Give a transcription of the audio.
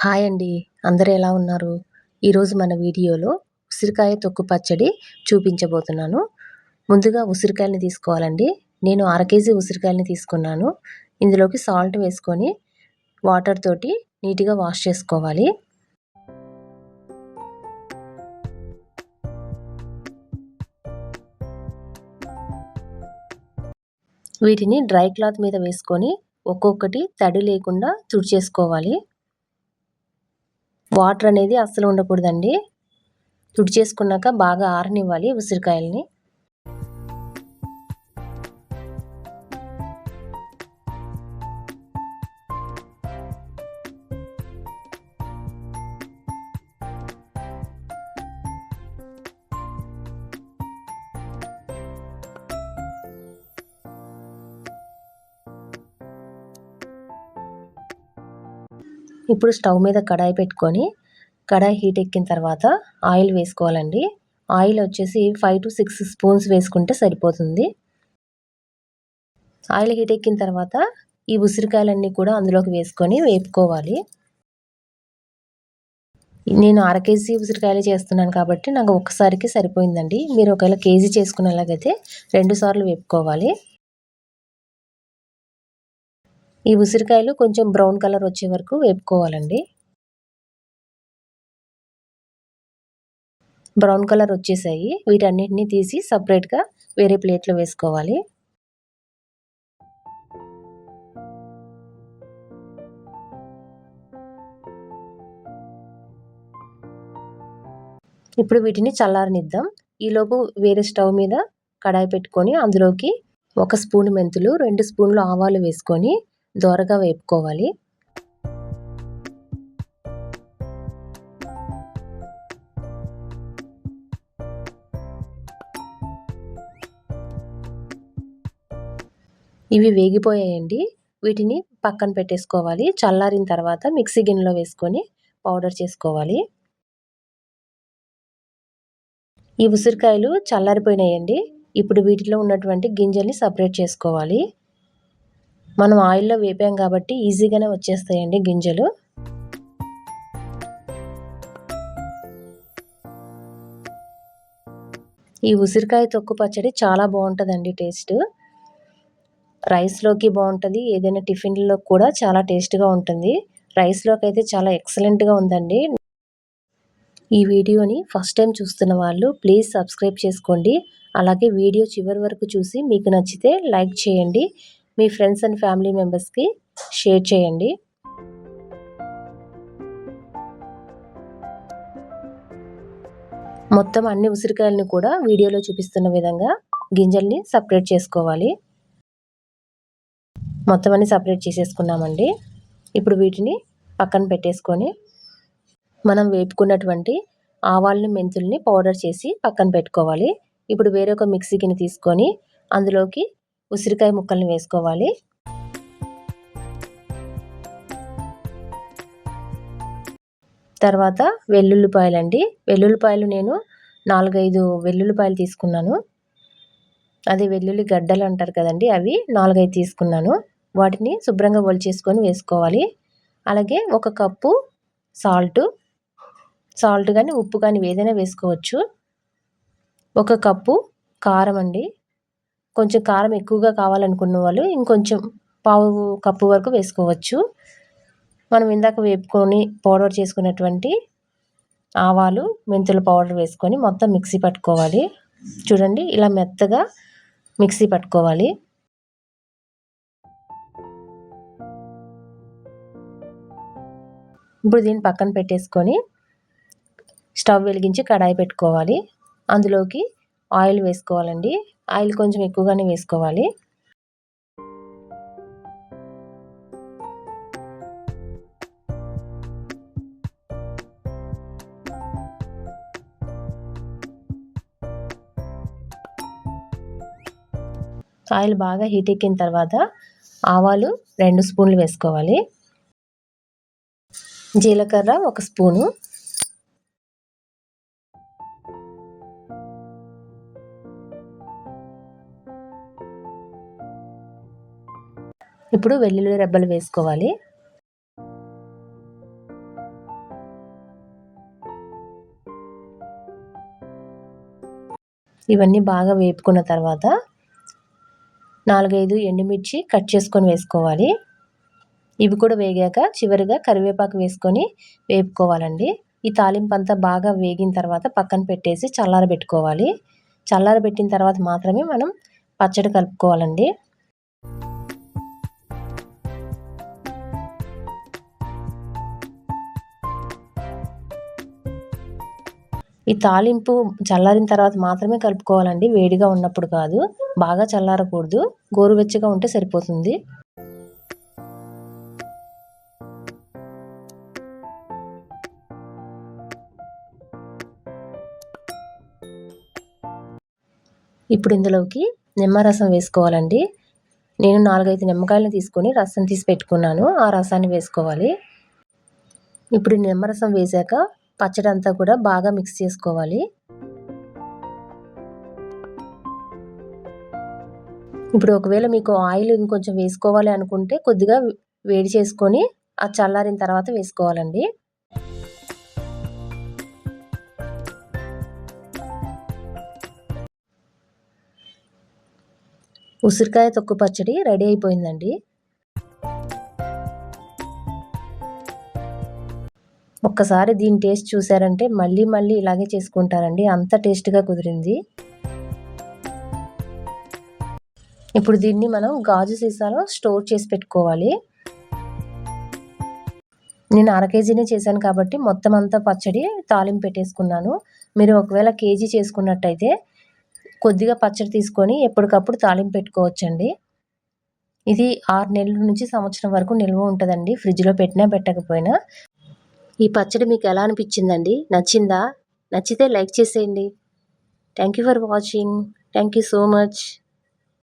Hi అండి. అందరూ ఎలా ఉన్నారు? ఈరోజు మన వీడియోలో ఉసిరికాయ తొక్కు పచ్చడి చూపించబోతున్నాను. ముందుగా ఉసిరికాయలని తీసుకోవాలండి. నేను అర కేజీ ఉసిరికాయలని తీసుకున్నాను. ఇందులోకి సాల్ట్ వేసుకొని వాటర్ తోటి నీట్గా వాష్ చేసుకోవాలి. వీటిని డ్రై క్లాత్ మీద వేసుకొని ఒక్కొక్కటి తడి లేకుండా తుడిచేసుకోవాలి. వాటర్ అనేది అస్సలు ఉండకూడదండి. తుడిచేసుకున్నాక బాగా ఆరనివ్వాలి ఉసిరికాయలని. ఇప్పుడు స్టవ్ మీద కడాయి పెట్టుకొని కడాయి హీట్ ఎక్కిన తర్వాత ఆయిల్ వేసుకోవాలండి. ఆయిల్ వచ్చేసి ఫైవ్ టు సిక్స్ స్పూన్స్ వేసుకుంటే సరిపోతుంది. ఆయిల్ హీట్ ఎక్కిన తర్వాత ఈ ఉసిరికాయలన్నీ కూడా అందులోకి వేసుకొని వేపుకోవాలి. నేను అర కేజీ ఉసిరికాయలు చేస్తున్నాను కాబట్టి నాకు ఒక్కసారికి సరిపోయిందండి. మీరు ఒకవేళ కేజీ చేసుకునేలాగైతే రెండు సార్లు వేపుకోవాలి. ఈ ఉసిరికాయలు కొంచెం బ్రౌన్ కలర్ వచ్చే వరకు వేపుకోవాలండి. బ్రౌన్ కలర్ వచ్చేసాయి. వీటన్నిటిని తీసి సపరేట్గా వేరే ప్లేట్లో వేసుకోవాలి. ఇప్పుడు వీటిని చల్లారనిద్దాం. ఈలోపు వేరే స్టవ్ మీద కడాయి పెట్టుకొని అందులోకి ఒక స్పూన్ మెంతులు రెండు స్పూన్లు ఆవాలు వేసుకొని దోరగా వేపుకోవాలి. ఇవి వేగిపోయాయండి. వీటిని పక్కన పెట్టేసుకోవాలి. చల్లారిన తర్వాత మిక్సీ గిన్నెలో వేసుకొని పౌడర్ చేసుకోవాలి. ఈ ఉసిరికాయలు చల్లారిపోయినాయండి. ఇప్పుడు వీటిలో ఉన్నటువంటి గింజల్ని సపరేట్ చేసుకోవాలి. మనం ఆయిల్లో వేపాం కాబట్టి ఈజీగానే వచ్చేస్తాయండి గింజలు. ఈ ఉసిరికాయ తొక్కు పచ్చడి చాలా బాగుంటుందండి టేస్ట్. రైస్లోకి బాగుంటుంది ఏదైనా టిఫిన్లో కూడా చాలా టేస్ట్గా ఉంటుంది. రైస్లోకి అయితే చాలా ఎక్సలెంట్గా ఉందండి. ఈ వీడియోని ఫస్ట్ టైం చూస్తున్న వాళ్ళు ప్లీజ్ సబ్స్క్రైబ్ చేసుకోండి. అలాగే వీడియో చివరి వరకు చూసి మీకు నచ్చితే లైక్ చేయండి. మీ ఫ్రెండ్స్ అండ్ ఫ్యామిలీ మెంబర్స్కి షేర్ చేయండి. మొత్తం అన్ని ఉసిరికాయలను కూడా వీడియోలో చూపిస్తున్న విధంగా గింజల్ని సపరేట్ చేసుకోవాలి. మొత్తం అన్ని సపరేట్ చేసేసుకున్నామండి. ఇప్పుడు వీటిని పక్కన పెట్టేసుకొని మనం వేపుకున్నటువంటి ఆవాలని మెంతుల్ని పౌడర్ చేసి పక్కన పెట్టుకోవాలి. ఇప్పుడు వేరొక మిక్సీకిని తీసుకొని అందులోకి ఉసిరికాయ ముక్కల్ని వేసుకోవాలి. తర్వాత వెల్లుల్లిపాయలు అండి వెల్లుల్లిపాయలు నేను నాలుగైదు వెల్లుల్లిపాయలు తీసుకున్నాను. అది వెల్లుల్లి గడ్డలు అంటారు కదండి అవి నాలుగైదు తీసుకున్నాను. వాటిని శుభ్రంగా ఒలిచేసుకొని వేసుకోవాలి. అలాగే ఒక కప్పు సాల్ట్. సాల్ట్ కానీ ఉప్పు కానీ ఏదైనా వేసుకోవచ్చు. ఒక కప్పు కారం అండి. కొంచెం కారం ఎక్కువగా కావాలనుకున్న వాళ్ళు ఇంకొంచెం పావు కప్పు వరకు వేసుకోవచ్చు. మనం ఇందాక వేపుకొని పౌడర్ చేసుకున్నటువంటి ఆవాలు మెంతుల పౌడర్ వేసుకొని మొత్తం మిక్సీ పట్టుకోవాలి. చూడండి ఇలా మెత్తగా మిక్సీ పట్టుకోవాలి. ఇప్పుడు దీన్ని పక్కన పెట్టేసుకొని స్టవ్ వెలిగించి కడాయి పెట్టుకోవాలి. అందులోకి ఆయిల్ వేసుకోవాలండి. ఆయిల్ కొంచెం ఎక్కువగానే వేసుకోవాలి. ఆయిల్ బాగా హీట్ ఎక్కిన తర్వాత ఆవాలు రెండు స్పూన్లు వేసుకోవాలి. జీలకర్ర ఒక స్పూను. ఇప్పుడు వెల్లుల్లి రెబ్బలు వేసుకోవాలి. ఇవన్నీ బాగా వేపుకున్న తర్వాత నాలుగైదు ఎండుమిర్చి కట్ చేసుకొని వేసుకోవాలి. ఇవి కూడా వేగాక చివరిగా కరివేపాకు వేసుకొని వేపుకోవాలండి. ఈ తాలింపు అంతా బాగా వేగిన తర్వాత పక్కన పెట్టేసి చల్లారబెట్టుకోవాలి. చల్లారబెట్టిన తర్వాత మాత్రమే మనం పచ్చడి కలుపుకోవాలండి. ఈ తాలింపు చల్లారిన తర్వాత మాత్రమే కలుపుకోవాలండి. వేడిగా ఉన్నప్పుడు కాదు. బాగా చల్లారకూడదు. గోరువెచ్చగా ఉంటే సరిపోతుంది. ఇప్పుడు ఇందులోకి నిమ్మరసం వేసుకోవాలండి. నేను నాలుగైదు నిమ్మకాయలను తీసుకొని రసం తీసి పెట్టుకున్నాను. ఆ రసాన్ని వేసుకోవాలి. ఇప్పుడు నిమ్మరసం వేసాక పచ్చడి అంతా కూడా బాగా మిక్స్ చేసుకోవాలి. ఇప్పుడు ఒకవేళ మీకు ఆయిల్ ఇంకొంచెం వేసుకోవాలి అనుకుంటే కొద్దిగా వేడి చేసుకొని ఆ చల్లారిన తర్వాత వేసుకోవాలండి. ఉసిరికాయ తొక్కు పచ్చడి రెడీ అయిపోయిందండి. ఒక్కసారి దీని టేస్ట్ చూసారంటే మళ్ళీ మళ్ళీ ఇలాగే చేసుకుంటారండి. అంత టేస్ట్గా కుదిరింది. ఇప్పుడు దీన్ని మనం గాజు సీసాలో స్టోర్ చేసి పెట్టుకోవాలి. నేను అర కేజీనే చేశాను కాబట్టి మొత్తం అంతా పచ్చడి తాలింపు పెట్టేసుకున్నాను. మీరు ఒకవేళ కేజీ చేసుకున్నట్టయితే కొద్దిగా పచ్చడి తీసుకొని ఎప్పటికప్పుడు తాలింపు పెట్టుకోవచ్చండి. ఇది ఆరు నెలల నుంచి సంవత్సరం వరకు నిల్వ ఉంటుందండి. ఫ్రిడ్జ్లో పెట్టినా పెట్టకపోయినా ఈ పచ్చడి మీకు ఎలా అనిపించిందండి? నచ్చిందా? నచ్చితే లైక్ చేసేయండి. Thank you for watching thank you so much